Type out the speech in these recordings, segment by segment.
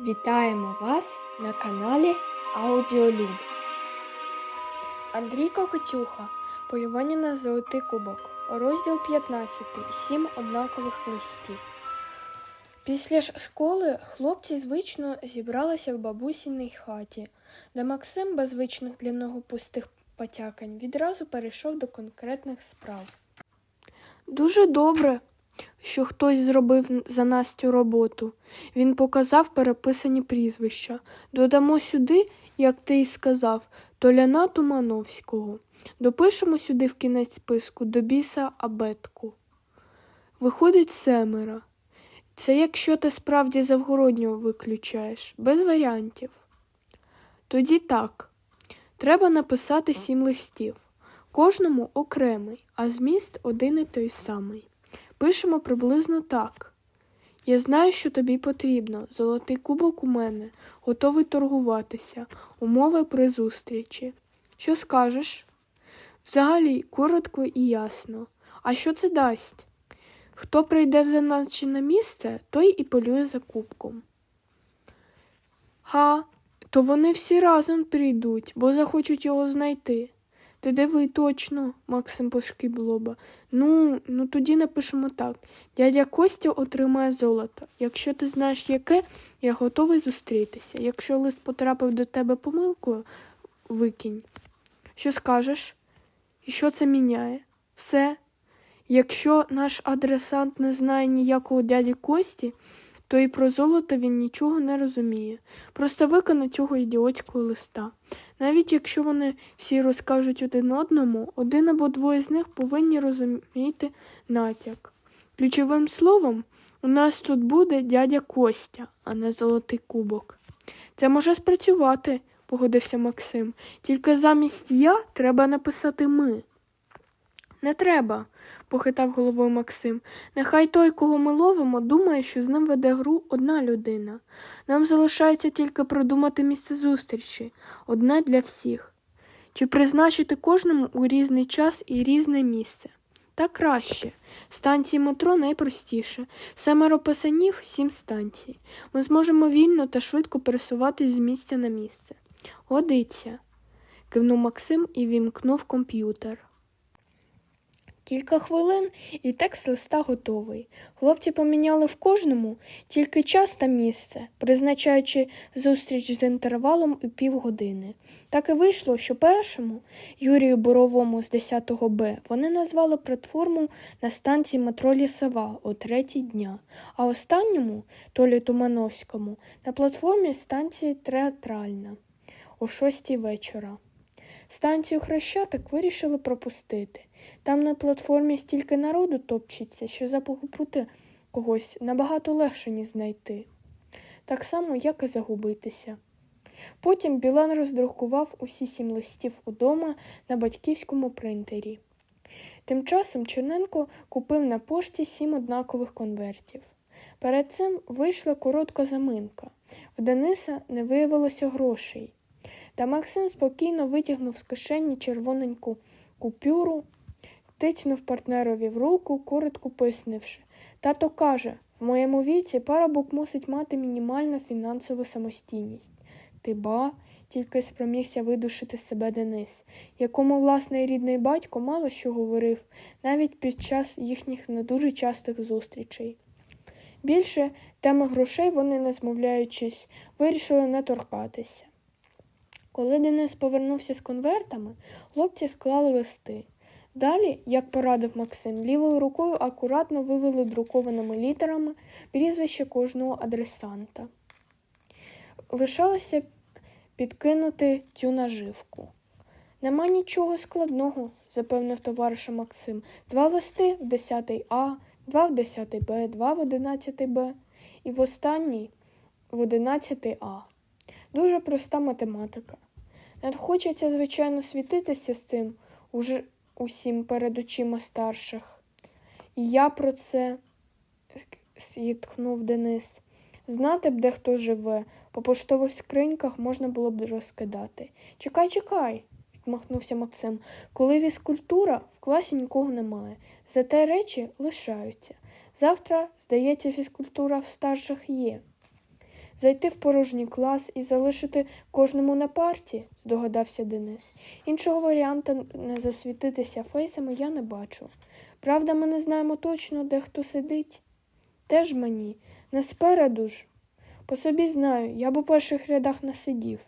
Вітаємо вас на каналі Аудіолюб. Андрій Кокотюха. Полювання на золотий кубок. Розділ 15. Сім однакових листів. Після школи хлопці звично зібралися в бабусіній хаті, де Максим, без звичних для нього пустих потякань, відразу перейшов до конкретних справ. Дуже добре, що хтось зробив за нас цю роботу. Він показав переписані прізвища. Додамо сюди, як ти й сказав, Толяна Тумановського. Допишемо сюди в кінець списку до біса абетку. Виходить семеро. Це якщо ти справді завгороднього виключаєш, без варіантів. Тоді так. Треба написати сім листів. Кожному окремий, а зміст один і той самий. Пишемо приблизно так. Я знаю, що тобі потрібно. Золотий кубок у мене, готовий торгуватися, умови при зустрічі. Що скажеш? Взагалі, коротко і ясно. А що це дасть? Хто прийде в зазначене місце, той і полює за кубком. Га, то вони всі разом прийдуть, бо захочуть його знайти. Ти диви точно, Максим пошкіб лоба. Ну, ну тоді напишемо так. Дядя Костя отримає золото. Якщо ти знаєш яке, я готовий зустрітися. Якщо лист потрапив до тебе помилкою, викинь. Що скажеш? І що це міняє? Все. Якщо наш адресант не знає ніякого дяді Кості, то і про золото він нічого не розуміє. Просто виконай цього ідіотського листа. Навіть якщо вони всі розкажуть один одному, один або двоє з них повинні розуміти натяк. Ключовим словом, у нас тут буде дядя Костя, а не золотий кубок. Це може спрацювати, погодився Максим. Тільки замість я треба написати ми. Не треба, похитав головою Максим. Нехай той, кого ми ловимо, думає, що з ним веде гру одна людина. Нам залишається тільки придумати місце зустрічі, одне для всіх. Чи призначити кожному у різний час і різне місце? Так краще. Станції метро найпростіше. Семеро писанів сім станцій. Ми зможемо вільно та швидко пересуватись з місця на місце. Годиться, кивнув Максим і вімкнув комп'ютер. Кілька хвилин і текст листа готовий. Хлопці поміняли в кожному тільки час та місце, призначаючи зустріч з інтервалом у півгодини. Так і вийшло, що першому Юрію Боровому з 10 Б вони назвали платформу на станції метро Лісова о третій дня, а останньому Толі Тумановському на платформі станції Театральна о шостій вечора. Станцію Хрещатик вирішили пропустити. Там на платформі стільки народу топчеться, що запогубити когось набагато легше, ніж знайти. Так само, як і загубитися. Потім Білан роздрукував усі сім листів удома на батьківському принтері. Тим часом Черненко купив на пошті сім однакових конвертів. Перед цим вийшла коротка заминка. В Дениса не виявилося грошей. Та Максим спокійно витягнув з кишені червоненьку купюру, тицьнув партнерові в руку, коротко пояснивши. Тато каже, в моєму віці парубок мусить мати мінімальну фінансову самостійність. Ти ба, тільки спромігся видушити себе Денис, якому власний рідний батько мало що говорив, навіть під час їхніх не дуже частих зустрічей. Більше теми грошей вони, не змовляючись, вирішили не торкатися. Коли Денис повернувся з конвертами, хлопці склали листи. Далі, як порадив Максим, лівою рукою акуратно вивели друкованими літерами прізвище кожного адресанта. Лишалося підкинути цю наживку. Нема нічого складного, запевнив товариша Максим. Два листи в 10 А, два в 10 Б, два в 11 Б і в останній в 11 А. Дуже проста математика. Не хочеться, звичайно, світитися з цим уже усім перед очима старших. І я про це зітхнув Денис. Знати б, де хто живе, по поштових скриньках можна було б розкидати. Чекай, чекай, відмахнувся Максим. Коли фізкультура, в класі нікого немає. Зате речі лишаються. Завтра, здається, фізкультура в старших є. Зайти в порожній клас і залишити кожному на парті, здогадався Денис. Іншого варіанта не засвітитися фейсами я не бачу. Правда, ми не знаємо точно, де хто сидить. Теж мені, не спереду ж. По собі знаю, я б у перших рядах не сидів.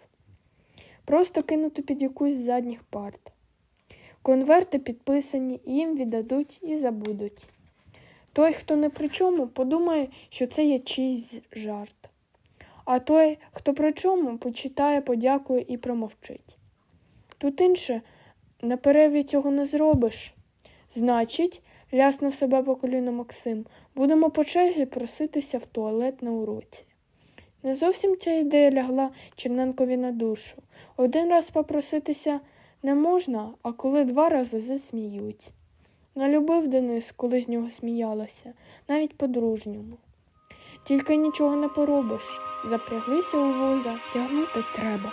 Просто кинути під якусь з задніх парт. Конверти підписані, їм віддадуть і забудуть. Той, хто не при чому, подумає, що це є чийсь жарт. А той, хто при чому, почитає, подякує і промовчить. Тут інше на перерві цього не зробиш. Значить, ляснув себе по коліну Максим, будемо по черзі проситися в туалет на уроці. Не зовсім ця ідея лягла Черненкові на душу. Один раз попроситися не можна, а коли два рази засміють. Не любив Денис, коли з нього сміялася, навіть по-дружньому. Тільки нічого не поробиш. Запряглися у воза, тягнути треба.